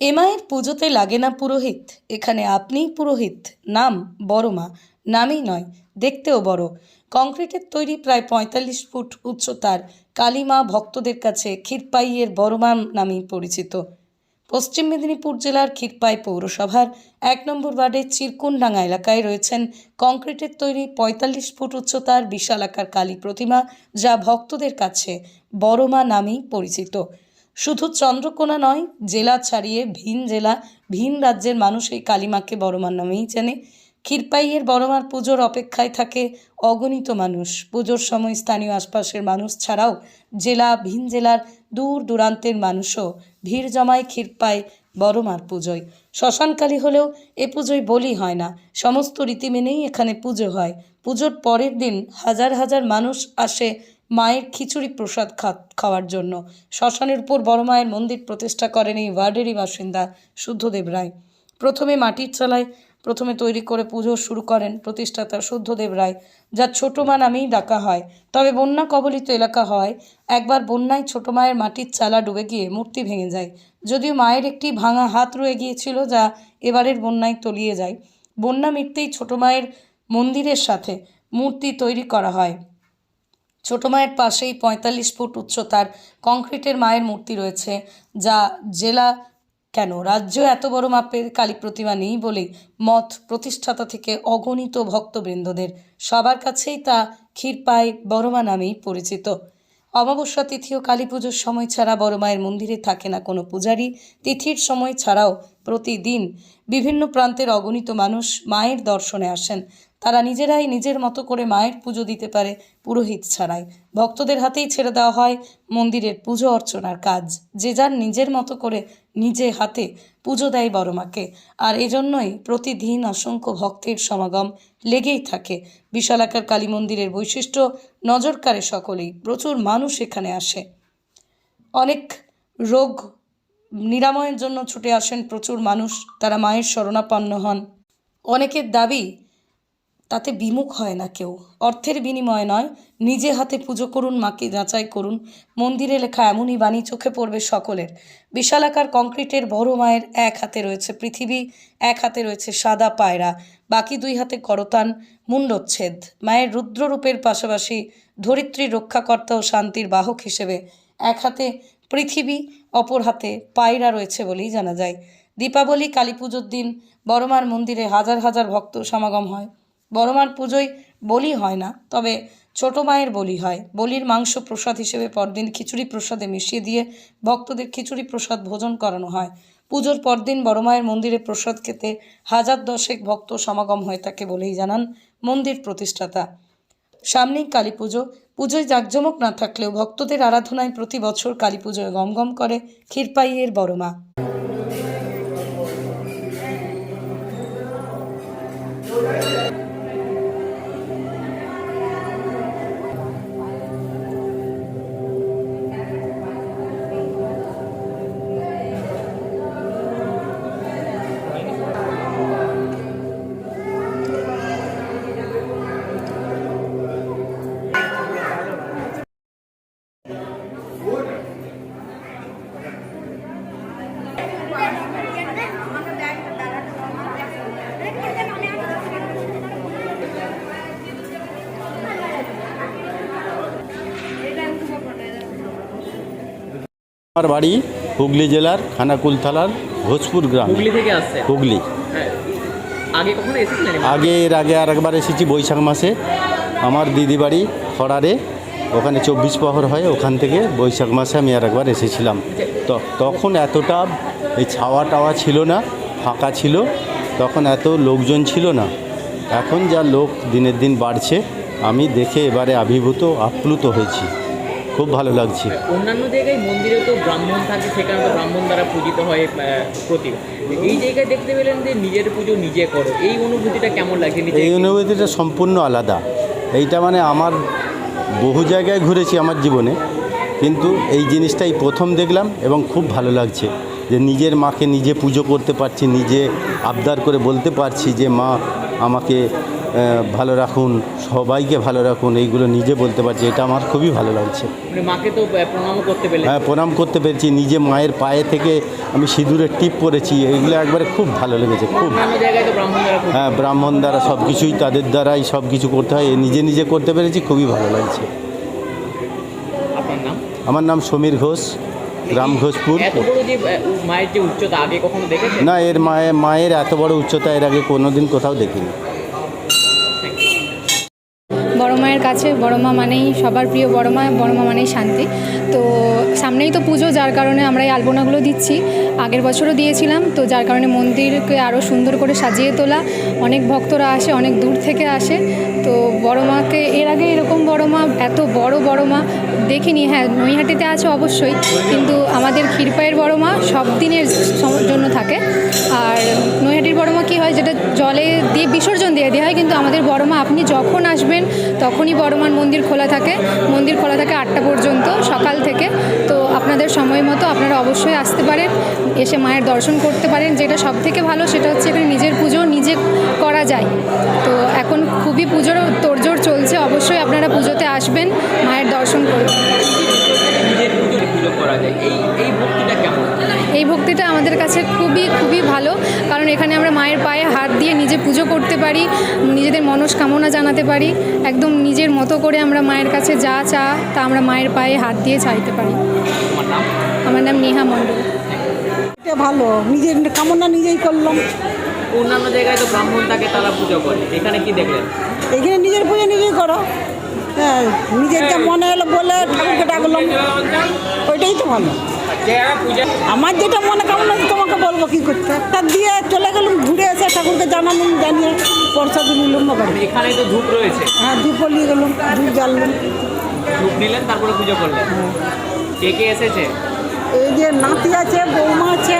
এমায়ের পুজোতে লাগে না পুরোহিত। এখানে আপনিই পুরোহিত। নাম বড় মা। নামই নয়, দেখতেও বড়। কংক্রিটের তৈরি প্রায় পঁয়তাল্লিশ ফুট উচ্চতার কালীমা ভক্তদের কাছে ক্ষীরপাইয়ের বড় মা নামেই পরিচিত। পশ্চিম মেদিনীপুর জেলার ক্ষীরপাই পৌরসভার এক নম্বর ওয়ার্ডের চিরকুনডাঙ্গা এলাকায় রয়েছেন কংক্রিটের তৈরি পঁয়তাল্লিশ ফুট উচ্চতার বিশাল আকার কালী প্রতিমা, যা ভক্তদের কাছে বড় মা নামেই পরিচিত। শুধু চন্দ্রকোনা নয়, জেলা ছাড়িয়ে ভিন জেলা, ভিন রাজ্যের মানুষ এই কালীমাকে বড়মার নামেই চেনে। ক্ষীরপাইয়ের বড়মার পুজোর অপেক্ষায় থাকে অগণিত মানুষ। পুজোর সময় স্থানীয় আশপাশের মানুষ ছাড়াও জেলা, ভিন জেলার দূর দূরান্তের মানুষও ভিড় জমায় ক্ষীরপাই বড়মার পুজোয়। শ্মশানকালী হলেও এ পুজোয় বলি হয় না। সমস্ত রীতি মেনেই এখানে পুজো হয়। পুজোর পরের দিন হাজার হাজার মানুষ আসে মায়ের খিচুড়ি প্রসাদ খাওয়ার জন্য। শ্মশানের উপর বড় মায়ের মন্দির প্রতিষ্ঠা করেন এই ওয়ার্ডেরই বাসিন্দা শুদ্ধদেব রায়। প্রথমে মাটির চালায়, প্রথমে তৈরি করে পুজো শুরু করেন প্রতিষ্ঠাতা শুদ্ধদেব রায়, যা ছোট মা নামেই ডাকা হয়। তবে বন্যা কবলিত এলাকা হয় একবার বন্যায় ছোট মায়ের মাটির চালা ডুবে গিয়ে মূর্তি ভেঙে যায়। যদিও মায়ের একটি ভাঙা হাত রয়ে গিয়েছিল, যা এবারের বন্যায় তলিয়ে যায়। বন্যা মিটতেই ছোট মায়ের মন্দিরের সাথে মূর্তি তৈরি করা হয়। ছোট মায়ের পাশেই পঁয়তাল্লিশ ফুট উচ্চতার কংক্রিটের মায়ের মূর্তি রয়েছে, যা জেলা কেন? রাজ্য এত বড় মাপের কালী প্রতিমা নেই বলেই মত প্রতিষ্ঠাতা থেকে অগণিত ভক্তবৃন্দদের। সবার কাছেই তা ক্ষীরপাই বড়মা নামেই পরিচিত। অমাবস্যা তিথি ও কালী পুজোর সময় ছাড়া বড় মায়ের মন্দিরে থাকে না কোনো পূজারী। তিথির সময় ছাড়াও প্রতিদিন বিভিন্ন প্রান্তের অগণিত মানুষ মায়ের দর্শনে আসেন। তারা নিজেরাই নিজের মতো করে মায়ের পুজো দিতে পারে পুরোহিত ছাড়াই। ভক্তদের হাতেই ছেড়ে দেওয়া হয় মন্দিরের পুজো অর্চনার কাজ। যে যার নিজের মতো করে নিজে হাতে পুজো দেয় বড় মাকে। আর এজন্যই প্রতিদিন অসংখ্য ভক্তের সমাগম লেগেই থাকে। বিশালাকার কালী মন্দিরের বৈশিষ্ট্য নজর কাড়ে সকলেই। প্রচুর মানুষ এখানে আসে। অনেক রোগ নিরাময়ের জন্য ছুটে আসেন প্রচুর মানুষ। তারা মায়ের শরণাপন্ন হন। অনেকের দাবি তাতে বিমুখ হয় না কেউ। অর্থের বিনিময়ে নয়, নিজে হাতে পুজো করুন, মাকে যাচাই করুন। মন্দিরে লেখা এমনই বাণী চোখে পড়বে সকলের। বিশালাকার কংক্রিটের বড় মায়ের এক হাতে রয়েছে পৃথিবী, এক হাতে রয়েছে সাদা পায়রা, বাকি দুই হাতে করতান মুন্ডচ্ছেদ। মায়ের রুদ্ররূপের পাশাপাশি ধরিত্রী রক্ষাকর্তা ও শান্তির বাহক হিসেবে এক হাতে পৃথিবী, অপর হাতে পায়রা রয়েছে বলেই জানা যায়। দীপাবলি কালী পুজোর দিন বড়মার মন্দিরে হাজার হাজার ভক্ত সমাগম হয়। বড়মার পুজোয় বলি হয় না, তবে ছোট মায়ের বলি হয়। বলির মাংস প্রসাদ হিসেবে পরদিন খিচুড়ি প্রসাদে মিশিয়ে দিয়ে ভক্তদের খিচুড়ি প্রসাদ ভোজন করানো হয়। পুজোর পরদিন বড় মায়ের মন্দিরে প্রসাদ খেতে হাজার দশেক ভক্ত সমাগম হয়ে থাকে বলেই জানান মন্দির প্রতিষ্ঠাতা। সামনেই কালী পুজো। পুজোয় জাঁকজমক না থাকলেও ভক্তদের আরাধনায় প্রতি বছর কালী পুজোয় গমগম করে ক্ষীরপাইয়ের বড় মা। আমার বাড়ি হুগলি জেলার খানাকুল থালার ভোজপুর গ্রাম। হুগলি থেকে আসছে হুগলি। হ্যাঁ। আগে কখনো এসেছিলেন আগে এর আগে আর একবার এসেছি বৈশাখ মাসে। আমার দিদি বাড়ি খড়ারে ওখানে চব্বিশ প্রহর হয় ওখান থেকে বৈশাখ মাসে আমি আর একবার এসেছিলাম। তো তখন এতটা এই ছাওয়া টাওয়া ছিল না ফাঁকা ছিল তখন এত লোকজন ছিল না। এখন যা লোক দিনের দিন বাড়ছে আমি দেখে এবারে আবির্ভূত আপ্লুত হয়েছি। খুব ভালো লাগছে। অন্যান্য জায়গায় মন্দিরে তো ব্রাহ্মণ থাকে সেখানে তো ব্রাহ্মণ দ্বারা পূজিত হয় প্রতিমা। এই জায়গায় দেখতে পেলেন যে নিজের পুজো নিজে করো। এই অনুভূতিটা কেমন লাগে এই অনুভূতিটা সম্পূর্ণ আলাদা। এইটা মানে আমার বহু জায়গায় ঘুরেছি আমার জীবনে কিন্তু এই জিনিসটাই প্রথম দেখলাম এবং খুব ভালো লাগছে যে নিজের মাকে নিজে পুজো করতে পারছি নিজে আবদার করে বলতে পারছি যে মা আমাকে ভালো রাখুন সবাইকে ভালো রাখুন এইগুলো নিজে বলতে পারছি এটা আমার খুবই ভালো লাগছে। মানে মাকে তো আহ, প্রণামও করতে হ্যাঁ প্রণাম করতে পেরেছি নিজে মায়ের পায়ে থেকে আমি সিঁদুরের টিপ পরেছি এইগুলো একবারে খুব ভালো লেগেছে খুব। হ্যাঁ ব্রাহ্মণ দ্বারা সব কিছুই তাদের দ্বারাই সব কিছু করতে হয় নিজে নিজে করতে পেরেছি খুবই ভালো লাগছে। আপনার নাম? আমার নাম সমীর ঘোষ গ্রাম ঘোষপুর। না এর মায়ের মায়ের এত বড় উচ্চতা এর আগে কোনোদিন কোথাও দেখিনি। বড় মায়ের কাছে, বড় মা মানেই সবার প্রিয় বড় মা বড় মা মানেই শান্তি। তো সামনেই তো পুজো, যার কারণে আমরা এই আলপনাগুলো দিচ্ছি। আগের বছরও দিয়েছিলাম, তো যার কারণে মন্দিরকে আরও সুন্দর করে সাজিয়ে তোলা। অনেক ভক্তরা আসে, অনেক দূর থেকে আসে। তো বড় মাকে, এর আগে এরকম বড় মা, এত বড় বড় মা দেখিনি হ্যাঁ নৈহাটিতে আছে অবশ্যই, কিন্তু আমাদের ক্ষীরপায়ের বড় মা সব দিনের জন্য থাকে। আর নৈহাটির বড় মা কী হয়, যেটা জলে দিয়ে বিসর্জন দিয়ে দেওয়া হয়, কিন্তু আমাদের বড় মা, আপনি যখন আসবেন, তখনই বড় মার মন্দির খোলা থাকে। মন্দির খোলা থাকে আটটা পর্যন্ত, সকাল থেকে। তো আপনাদের সময় মতো আপনারা অবশ্যই আসতে পারেন, এসে মায়ের দর্শন করতে পারেন। যেটা সব থেকে ভালো, সেটা হচ্ছে এখানে নিজের পুজো নিজে করা যায়। তো এখন খুবই পুজোর তোড়জোড় চলছে, অবশ্যই আপনারা পুজোতে আসবেন, মায়ের দর্শন করবেন। নিজের পুজো পুজো করা যায়? এই এই ভক্তিটা কেমন? এই ভক্তিটা আমাদের কাছে খুবই খুবই ভালো। কারণ এখানে আমরা মায়ের পায়ে হাত দিয়ে নিজে পুজো করতে পারি নিজেদের মনস্কামনা জানাতে পারি একদম নিজের মতো করে আমরা মায়ের কাছে যা চা তা আমরা মায়ের পায়ে হাত দিয়ে চাইতে পারি। আমার নাম নেহা মণ্ডল। এটা ভালো নিজের কামনা নিজেই করলাম। অন্যান্য জায়গায় তো ব্রাহ্মণ থাকে তারা পুজো করে। এখানে কি দেখলেন? এখানে নিজের পুজো নিজেই করো। নিজের যা মনে হলো বলে ঠাকুরকে ডাকলাম। ওইটাই তো ভালো। আমার যেটা মনে কামনা তোমাকে বলব কি করতে? তা দিয়ে চলে গেলাম ঘুরে এসে ঠাকুরকে জানালাম জানিয়ে প্রসাদ নিলাম বাড়ি। এখানে তো ধূপ রয়েছে। হ্যাঁ ধূপও নিয়ে গেলাম ধূপ জ্বাললাম। ধূপ নিলেন তারপরে পুজো করলেন। কে কে এসেছে? এই যে নাতি আছে বৌমা আছে।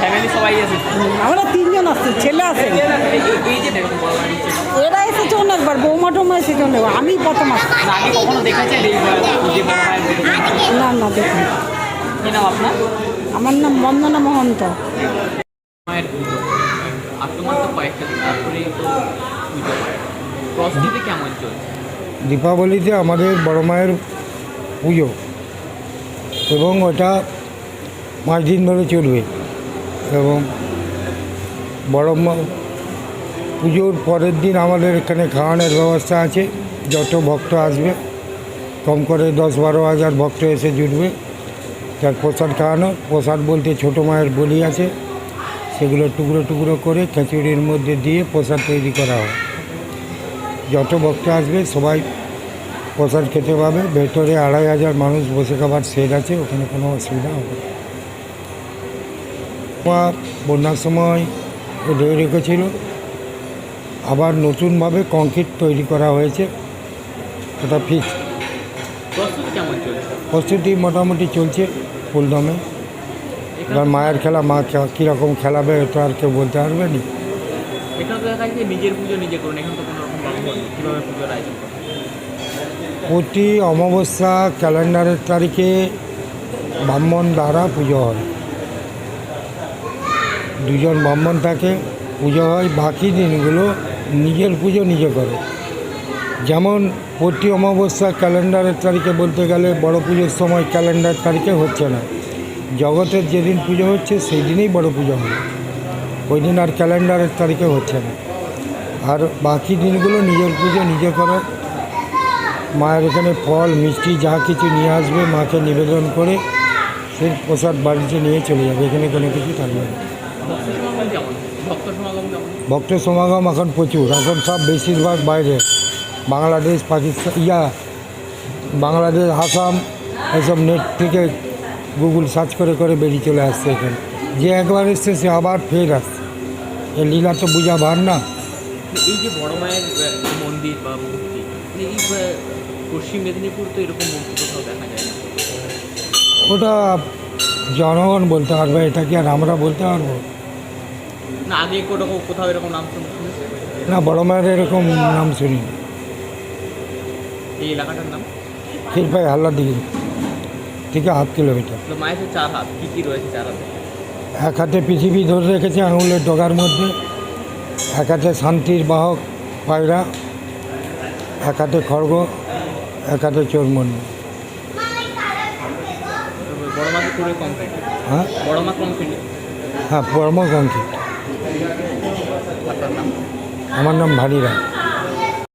ফ্যামিলি সবাই এসেছে আমরা তিনজন আসছি ছেলে আছে। এরা এসেছে অনেকবার বৌমা টৌমা এসেছে অনেকবার। আমি প্রথম আসছি। না? না না দেখুন কি নাম আপনার? আমার নাম বন্দনা মহন্ত। দীপাবলিতে আমাদের বড় মায়ের পুজো। এবং ওটা পাঁচ দিন ধরে চলবে এবং বড় পুজোর পরের দিন আমাদের এখানে খাওয়ানোর ব্যবস্থা আছে, যত ভক্ত আসবে, কম করে দশ বারো হাজার ভক্ত এসে জুটবে। তার প্রসাদ খাওয়ানো, প্রসাদ বলতে ছোটো মায়ের বলি আছে, সেগুলো টুকরো টুকরো করে খিচুড়ির মধ্যে দিয়ে প্রসাদ তৈরি করা হয়। যত ভক্ত আসবে, সবাই প্রসাদ খেতে পাবে। ভেতরে আড়াই হাজার মানুষ বসে খাবার সেট আছে, ওখানে কোনো অসুবিধা হবে মা বন্যার সময় ঢেকে রেখেছিল। আবার নতুনভাবে কংক্রিট তৈরি করা হয়েছে। ওটা ফিক্স প্রস্তুতি মোটামুটি চলছে ফুলদমে। এবার মায়ের খেলা মা কীরকম খেলাবে তো আর কেউ বলতে পারবে না। প্রতি অমাবস্যা ক্যালেন্ডারের তারিখে ব্রাহ্মণ দ্বারা পুজো হয়। দুজন ব্রাহ্মণ থাকে, পুজো হয়, বাকি দিনগুলো নিজের পুজো নিজে করে। যেমন প্রতি অমাবস্যা ক্যালেন্ডারের তারিখে বলতে গেলে বড় পুজোর সময় ক্যালেন্ডার তারিখে হচ্ছে না। জগতের যেদিন পুজো হচ্ছে সেই দিনেই বড় পুজো হবে ওই দিন আর ক্যালেন্ডারের তারিখে হচ্ছে না। আর বাকি দিনগুলো নিজের পুজো নিজে করে। মায়ের এখানে ফল, মিষ্টি, যা কিছু নিয়ে আসবে, মাকে নিবেদন করে সেই প্রসাদ বাড়িতে নিয়ে চলে যাবে। এখানে কোনো কিছু থাকবে না। ভক্ত সমাগম এখন প্রচুর। এখন সব বেশিরভাগ বাইরে। বাংলাদেশ পাকিস্তান ইয়া বাংলাদেশ আসাম এসব নেট থেকে গুগল সার্চ করে করে বেরিয়ে চলে আসছে এখানে। যে একবার এসছে সে আবার ফের আসছে। এ লীলা তো বোঝা ভার না। এই যে বড় মায়ের মন্দির বা মূর্তি এই পশ্চিম মেদিনীপুর তো এরকম মূর্তি কোথাও দেখা যায় না। ওটা জনগণ বলতে পারবে এটা কি আর আমরা বলতে পারব? না আগে কোথাও কোথাও এরকম নাম শুনে- শুনেছেন? না বড় মায়ের এরকম নাম শুনি। এই এলাকাটার নাম? ক্ষীরপাই হাল্লা দিকে থেকে হাফ কিলোমিটার। তো মায়ের চার হাত কী কী রয়েছে চার হাতে? এক হাতে পৃথিবী ধরে রেখেছে আঙুলের ডগার মধ্যে এক হাতে শান্তির বাহক পায়রা এক হাতে খড়গ এক হাতে কমপ্লিট হ্যাঁ? কমপ্লিট পরম কংক্রিট আমার নাম ভারী রায়